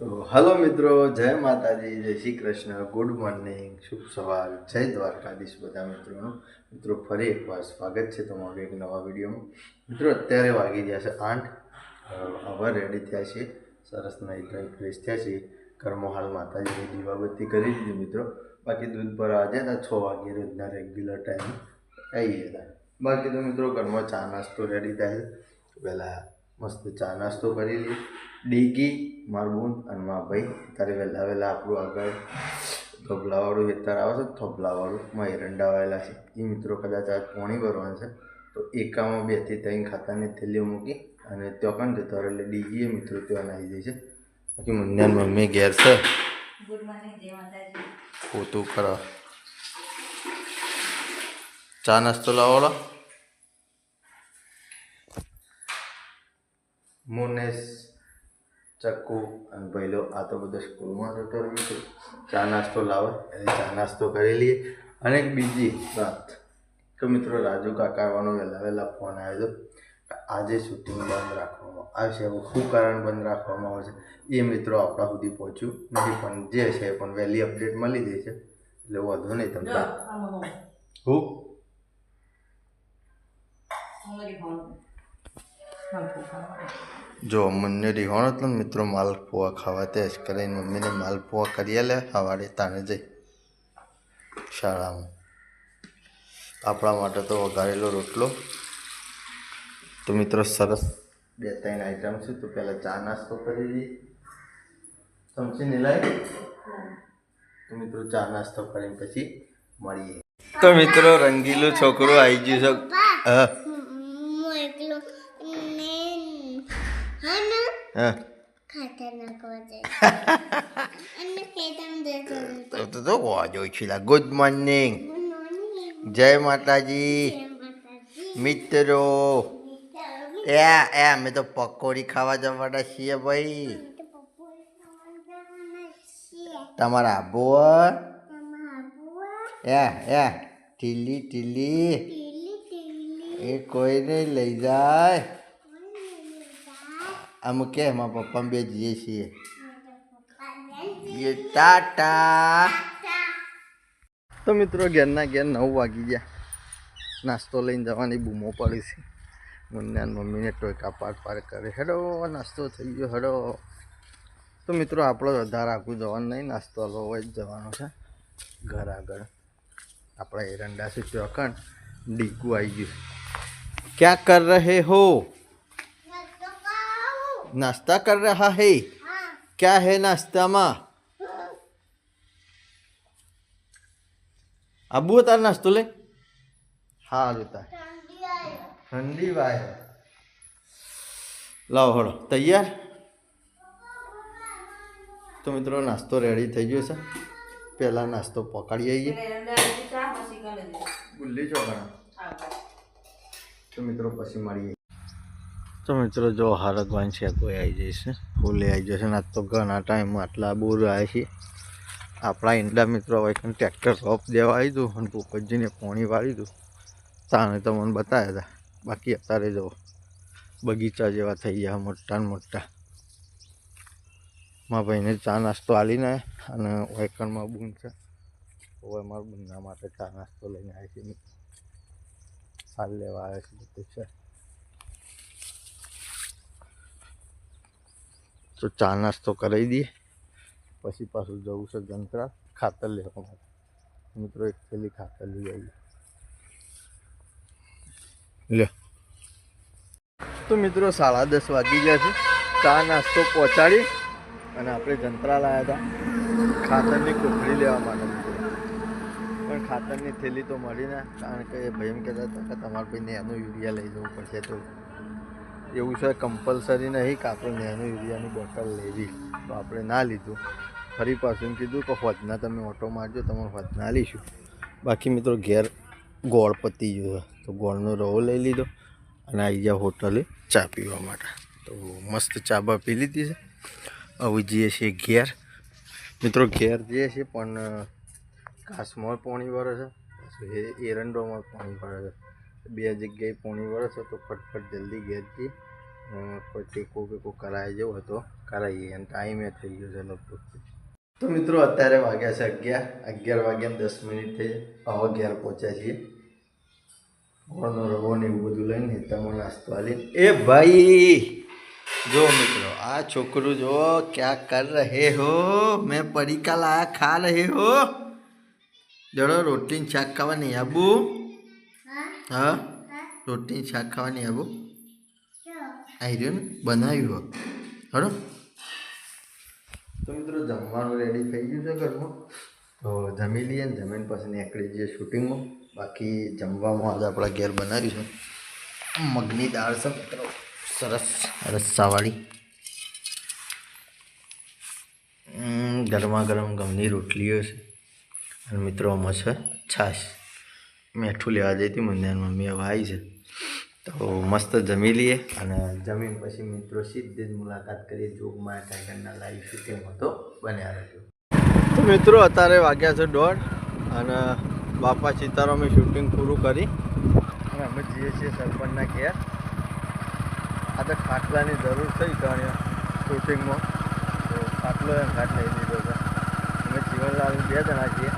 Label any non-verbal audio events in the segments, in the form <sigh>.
તો હલો મિત્રો, જય માતાજી, જય શ્રી કૃષ્ણ, ગુડ મોર્નિંગ, શુભ સવાર, જય દ્વારકાધીશ બધા મિત્રોનું. મિત્રો, ફરી એકવાર સ્વાગત છે તમારું એક નવા વિડીયોમાં. મિત્રો, અત્યારે વાગી ગયા છે આઠ હવે રેડી થયા છીએ. સરસ નહીં ધોઈ ફ્રેશ થયા છીએ કર્મો હાલ માતાજીની દીવાબત્તી કરી દીધી મિત્રો. બાકી દૂધ પર આજે હતા, છ વાગે રોજના રેગ્યુલર ટાઈમ આવી ગયા બાકી તો મિત્રો, ઘરમાં ચા નાસ્તો રેડી થાય. પહેલાં મસ્ત ચા નાસ્તો કરી લઈએ ડીગી મારબૂન અને મા ભાઈ. તારે વહેલા વહેલા આપણું આગળ થોભલાવાળું હેતર આવે છે થોભલાવાળું માં એરંડા વાયેલા છે. એ મિત્રો કદાચ આજ પોણી ભરવાનું છે. તો એકામાં બેથી ત્રણ ખાતાની થેલીઓ મૂકી અને ત્યાં કણ જતો એટલે ડીગીએ મિત્રો ત્યાં નાહી જાય છે. બાકી મુન્યાન મમ્મી ઘેર છે. પોતું કરો ચા નાસ્તો લાવો મુનેશ ચક્કુ અને ભાઈલો આ તો બધો સ્કૂલમાં જતો રહ્યું છે. ચા નાસ્તો લાવે. એટલે ચા નાસ્તો કરી લઈએ. અને એક બીજી વાત. તો મિત્રો રાજુ કાકા આવવાનો વહેલા વહેલા ફોન આવ્યો હતો. આજે શૂટિંગ બંધ રાખવામાં આવશે. હવે શું કારણ બંધ રાખવામાં આવે છે એ મિત્રો આપણા સુધી પહોંચ્યું નથી પણ જે છે એ પણ વહેલી અપડેટ મળી જાય છે. એટલે વાંધો નહીં તમને હું. ફોન જો મને રિહોણ હતો ને મિત્રો માલપુઆ ખાવા તે જ કરીને મમ્મીને માલપુઆ કરી લે સવારે તાને જઈ. શાળામાં. આપણા માટે તો વઘારેલો રોટલો. તો મિત્રો સરસ બે ત્રણ આઈટમ છે. તો પહેલાં ચા નાસ્તો કરી દઈએ ચમચી નીલાય તો મિત્રો ચા નાસ્તો કરીને પછી મળીએ. તો મિત્રો રંગીલું છોકરો આવી ગયું છે. હું. હા ને હા ખાતર નાખવા જાય અને ખેતમ જતો તો તો વાજો છે ગુડ મોર્નિંગ જય માતાજી મિત્રો એ એ અમે તો પકોડી ખાવા જવાના છીએ ભાઈ તમારા આબુ એ એ ટીલી ટીલી એ કોઈ નહીં લઈ જાય અમે કે એમાં પપ્પા બે જઈએ છીએ. ટાટા. તો મિત્રો ઘેરના ઘેર નવ વાગી ગયા. નાસ્તો લઈને જવાની બૂમો પડી છે. મુન્ના મમ્મીને ટોયકા પાર પાર કરે. હેડો નાસ્તો થઈ ગયો હેડો. તો મિત્રો આપણો અધાર આખું જવાનું નહીં નાસ્તો હલવો જ જવાનો છે. ઘર આગળ. આપણા એરંડા છે ચોકણ. ડીકું આવી ગયું. ક્યાં કર રહે હો? નાસ્તા કર રહા है? क्या है નાસ્તામાં में? આબુ તાર નાસ્તો લે હા લેતા ઠંડી વાય લાવો હળો તૈયાર તો મિત્રો નાસ્તો રેડી થઈ ગયો છે પહેલાં નાસ્તો પકડી આવીએ ગુલ્લી ચોકડા તો મિત્રો પછી મળીએ તો મિત્રો જો હારગવાન છે કોઈ આવી જશે ફૂલે આવી જશે, ને તો ઘણા ટાઈમ આટલા બોર આવે છે. આપણા ઈંડા મિત્રો હવે ટ્રેક્ટર રોપ દેવા આવી દઉં અને પોપટજીને પોણી વાળી દઉં. તાણે તો મને બતાવ્યા હતા બાકી અત્યારે જો બગીચા જેવા થઈ ગયા મોટા ને મોટા. મારા ભાઈને ચા નાસ્તો આલીને અને વાયકણમાં બૂન છે. હવે મારા બુનના માટે ચા નાસ્તો લઈને આવી છે. હાલ લેવા આવે છે બધું છે. તો ચા નાસ્તો કરાવી દઈએ. પછી પાછું જવું છે જંત્રા ખાતર લેવા માટે. મિત્રો, એક થેલી ખાતર લઈ આવીએ. લે. તો મિત્રો, સાડા દસ વાગી ગયા છે. ચા નાસ્તો પહોંચાડી અને આપણે જંત્રા લાવ્યા હતા ખાતરની કોથળી લેવા માટે. પણ ખાતરની થેલી તો મળી ના, કારણ કે ભાઈ એમ કહેતા હતા કે તમારે ભાઈને એનું યુરિયા લઈ જવું પડશે તો એવું છે કમ્પલસરી નહીં કાં તો નેનો યુરિયાની બોટલ લેવી. તો આપણે ના લીધું. ફરી પાછું કીધું કે હોજના તમે ઓટો મારજો, તમારે હોજના લઈશું. બાકી મિત્રો ઘેર ગોળ પતી ગયો તો ગોળનો રવો લઈ લીધો અને આવી ગયા હોટલે ચા પીવા માટે. તો મસ્ત ચા બા પી લીધી છે. હવે જઈએ છીએ ઘેર. મિત્રો ઘેર જઈએ છીએ, પણ ઘાસમાં પાણી ભરે છે. એરંડોમાં પાણી ભરે છે. બે જગ્યાએ પાણી વરે હતો, ફટફટ જલ્દી ઘેરથી કોઈ ટેકો બેકો કરાય જેવો હતો કરાવીએ અને ટાઈમે થઈ ગયો છે તો મિત્રો અત્યારે વાગ્યા છે અગિયાર અગિયાર વાગ્યા દસ મિનિટ થઈ, હવે અગિયાર પહોંચ્યા છીએ. ગોળનો રવો ને એવું બધું લઈને તમે નાસ્તો આલી એ ભાઈ, જો મિત્રો, આ છોકરું જો ક્યાં કર રહે હો? મેં પડીકા લાયા ખા રહે હો? જડો રોટલી શાક ખાવા નહીં આબુ. હા? રોટલી શાક ખાવાની આઈરન આવી ને? બનાવ્યું હો તો મિત્રો જમવાનું રેડી થઈ ગયું છે ઘરમાં. તો જમી લઈએ ને જમીન પછી નીકળી જઈએ શૂટિંગમાં બાકી જમવામાં આજે આપણા ઘેર બનાવ્યું છે મગની દાળ છે મિત્રો. સરસ. રસ્સાવાળી ગરમા ગરમ ગમની રોટલીઓ છે. અને મિત્રો આમાં છે છાશ. મેઠું લેવા જઈ હતી મંદિરમાં મમ્મી હવે છે. તો મસ્ત જમી લઈએ અને જમીન પછી મિત્રો સીધી જ મુલાકાત કરીએ જોગમાં ટાઈગરના લાઈવ શૂટિંગમાં હતો બન્યા રહેજો તો મિત્રો અત્યારે વાગ્યા છે દોઢ અને બાપા સીતારામે શૂટિંગ પૂરું કરી. અને અમે જઈએ છીએ સરપંચના ઘેર. આ તો ખાટલાની જરૂર થઈ ગણ્યો શૂટિંગમાં તો ખાટલો એમ ખાટ લઈ લીધો છે. અમે જીવનલાલ બે જણા છીએ.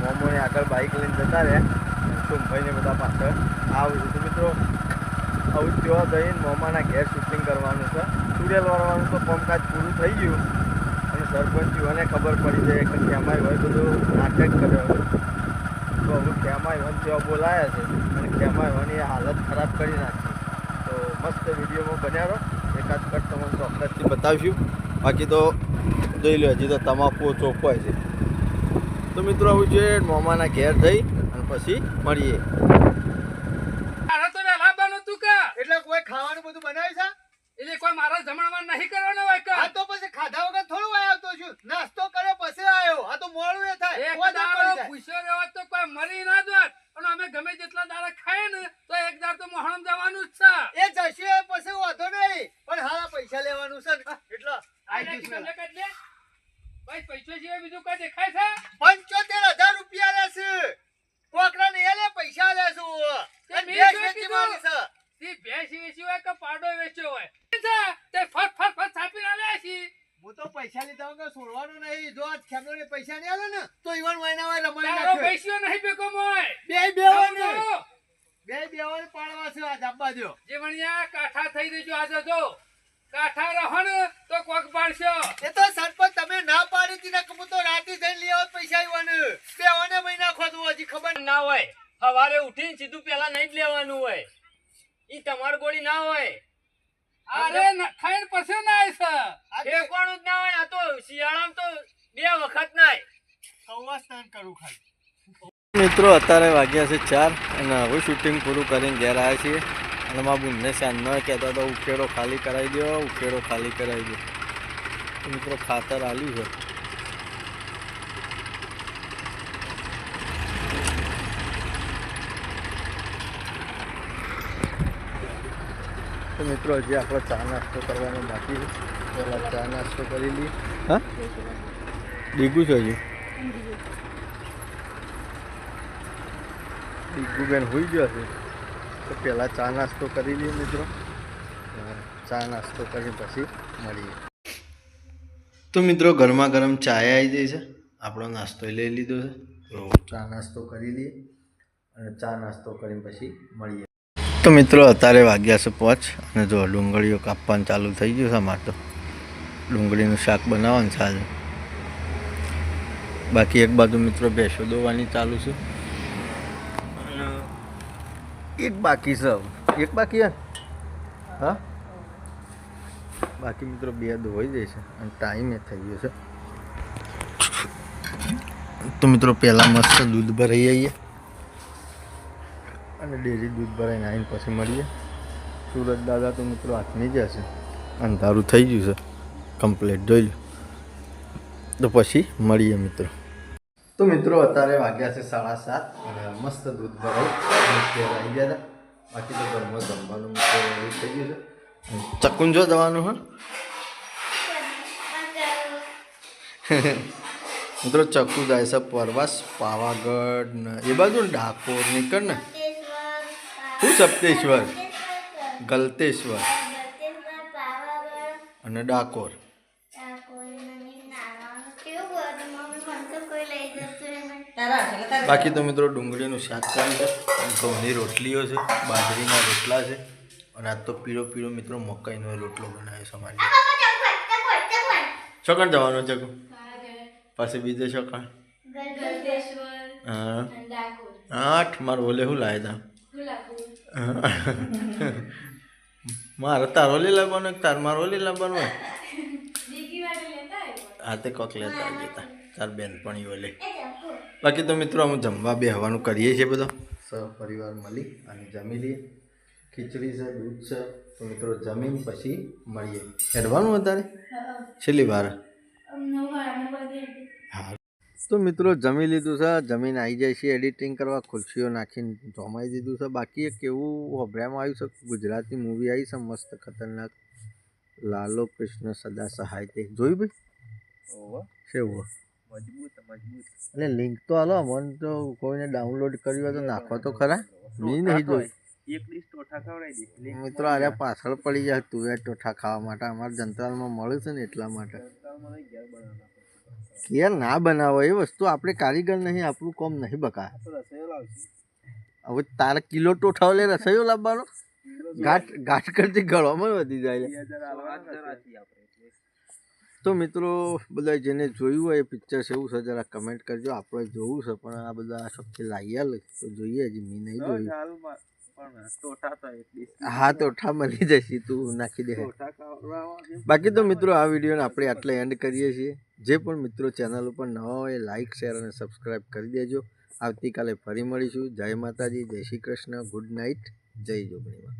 મોમોને આગળ બાઇક લઈને જતા રહ્યા. સોમભાઈને બધા પાછળ આવું છું. મિત્રો, આવું ત્યાં જઈને મોમાના ઘેર શૂટિંગ કરવાનું છે. સુરેલ વાળવાનું તો કામકાજ પૂરું થઈ ગયું. અને સરપંચીઓને ખબર પડી જાય કે કેમાય હોય બધું નાટક કર્યો તો હવે કેમાય હોય ત્યાં બોલાયા છે. અને કેમાય હોયની હાલત ખરાબ કરી નાખી. તો મસ્ત વિડીયોમાં બન્યા રહો. એકાદ કટ તમને ચોક્કસથી બતાવીશું. બાકી તો જોઈ લો હજી તો તમાકુ ચોખ્ખો છે. તો મિત્રો, આવું જોઈએ મોમાના ઘેર અને પછી મળીએ તારે તો વહેલા બનો તું કા એટલે કોઈ ખાવાનું બધું બનાવ્યું છે એટલે કોઈ મારા જમણવાર નહીં કરવાનો હોય આ કા તો પછી ખાધા વગર થોડું આયો તો છું નાસ્તો કરે પછી આવ્યો આ તો મોડું એ થાય એક પોતે પડી દાડો જાય. પૂછ્યો રહ્યો તો કોઈ મરી ના જોત પણ અમે ગમે જેટલા દાડા ખાઈએ ને તો એક દાડ તો મોહણમ જવાનું જ છે એ જશે એ પછી વાંધો નહીં પણ હારા પૈસા લેવાનું છે ને એટલે આઈ આને જઈશ તમને કાઢ લે. ભાઈ પૈસો સિવાય બીજું કઈ દેખાય છે પંચોતેર હજાર રૂપિયા લેશે કોકરા ને એ લે પૈસા લેશું તે અને મેં ભેંસ શું વેચી કીધું? મારી છે તે ભેંસ વેચી હોય કે પાડો વેચ્યો હોય છે, તે ફટ ફટ ફટ છાપીને આલ્યા છે. હું તો પૈસા લીધા વગર છોડવાનું નહીં. જો આ ખેમલો પૈસા નહીં આલે ને તો ઈવન મહિના હોય રમાડી તારો પૈસો નહીં ભેગો મોય બે બે હોય ને સમજો? બે બે પાડવા છે આ જાબા દો જે. વણિયા કાઠા થઈ દેજો આજે જો. કાઠા રહો તો કોક પાડશો. એ તો સરપંચ તમે ના પાડી તો રાતે જઈને લઈ પૈસા આવ્યા બે ઓને મહિના ખોદવું હજી ખબર ના હોય. સવારે ઉઠીને સીધું પેલા નહીં જ લેવાનું હોય. ઈ તમાર ગોળી ના હોય. અરે ખાઈને પછી ના આવશે. આ તો ઠેકવાનું જ ના હોય આ તો શિયાળામાં તો બે વખત નાય. સવા સ્નાન કરું ખાલી. મિત્રો અત્યારે વાગ્યા છે ચાર અને હવે શૂટિંગ પૂરું કરીને ઘેર આવ્યા છીએ. અને મારા બુનને ન કહેતા તો ઉકેડો ખાલી કરાવી દો ઉકેડો ખાલી કરાવી દો મિત્રો ખાતર આલ્યું છે. તો મિત્રો હજી આપણે ચા નાસ્તો કરવાનો બાકી છે. પહેલાં ચા નાસ્તો કરી લઈએ. હા? ડીગું છે હજી? ડીગુબેન હોઈ ગયો છે. તો પહેલાં ચા નાસ્તો કરી લઈએ મિત્રો. ચા નાસ્તો કરી પછી મળીએ. તો મિત્રો ગરમા ગરમ ચાય આવી જાય છે. આપણો નાસ્તો લઈ લીધો છે. તો ચા નાસ્તો કરી લઈએ અને ચા નાસ્તો કરીને પછી મળીએ. તો મિત્રો, અત્યારે વાગ્યા છે પોચ અને જો ડુંગળીઓ કાપવાનું ચાલુ થઈ ગયું છે અમારે તો. ડુંગળીનું શાક બનાવવાનું ચાલે બાકી એક બાજુ મિત્રો ભેંસો દોવાની ચાલુ છે. એક બાકી છે એક બાકી હે? બાકી મિત્રો બે ધોઈ જાય છે અને ટાઈમે થઈ ગયો છે. તો મિત્રો, પહેલાં મસ્ત દૂધ ભરાઈ આવીએ. અને ડેરી દૂધ ભરાઈને આવીને પછી મળીએ. સુરત દાદા તો મિત્રો હાથની જ હશે. અંધારું થઈ ગયું છે. કમ્પ્લીટ જોઈ લો. તો પછી મળીએ મિત્રો. તો મિત્રો અત્યારે વાગ્યા છે સાડા સાત અને મસ્ત દૂધ ભરાઈ. ગયા હતા. બાકી તો ઘરમાં જમવાનું મિત્રો થઈ ગયું છે. ચકુંજો જવાનું હા. <laughs> મિત્રો ચક્કુ જાય છે પરવાસ, પાવાગઢ ને એ બાજુ ડાકોર નીકળ ને. શું સપ્તેશ્વર? ગલતેશ્વર. અને ડાકોર. બાકી તો મિત્રો ડુંગળીનું શાક છે. ઘઉંની રોટલીઓ છે બાજરીના રોટલા છે. અને આજ તો પીળો પીળો મિત્રો મકાઈનો રોટલો બનાવ્યો છે અમારી. જવાનો છે ચકુ પાસે બીજે છોકણ હા. આઠ. મારો ઓલે શું લાવે તા? <laughs> મારે તારો લે લાવવાનો તાર મારો લે લાવવાનો હા તે કોક લેતા જતા તાર બેનપણી ઓલે બાકી તો મિત્રો અમે જમવા બેહવાનું કરીએ છીએ બધો. સહપરિવાર મળી અને જમી લઈએ. ખીચડી છે દૂધ છે. તો મિત્રો જમીન પછી મળીએ. હેડવાનું વધારે છેલ્લી વાર. હા. તો મિત્રો જમી લીધું છે જમીન આવી જાય છે એડિટિંગ કરવા ખુરશીઓ નાખીને જમાઈ દીધું છે. બાકી એક એવું હોભળામાં આવ્યું છે ગુજરાતી મૂવી આવી છે મસ્ત ખતરનાક. લાલો કૃષ્ણ સદા સહાય તે. જોયું ભાઈ? કેવું? એટલે લિંક તો હાલો અમને તો કોઈને ડાઉનલોડ કર્યું હોય તો નાખો તો ખરા. મેં નહીં જોયું મિત્રો આરે પાછળ પડી જાય તું એ ટોઠા ખાવા માટે. અમારા જંતરાલમાં મળે છે ને એટલા માટે. ઘેર ના બનાવો એ વસ્તુ આપણે કારીગર નહીં આપણું કોમ નહીં બકા. હવે તારે કિલો ટોઠાઓ લે રસોઈયો લાવવાનો? ઘાટ ઘાટ કરતી ગળવામાં વધી જાય તો મિત્રો બધા જેને જોયું હોય એ પિક્ચર એવું છે જરા કમેન્ટ કરજો. આપણે જોવું છે પણ આ બધા શોખથી લાગ્યા લે. તો જોઈએ હજી મેં નહીં જોયું. હા ટોઠા મળી જશે તું નાખી દે. બાકી તો મિત્રો આ વિડીયોને આપણે આટલે એન્ડ કરીએ છીએ. જે પણ મિત્રો ચેનલ ઉપર નવા હોય લાઇક શેર અને સબસ્ક્રાઈબ કરી દેજો. આવતીકાલે ફરી મળીશું. જય માતાજી, જય શ્રી કૃષ્ણ. ગુડ નાઇટ જય જોગણીમાં.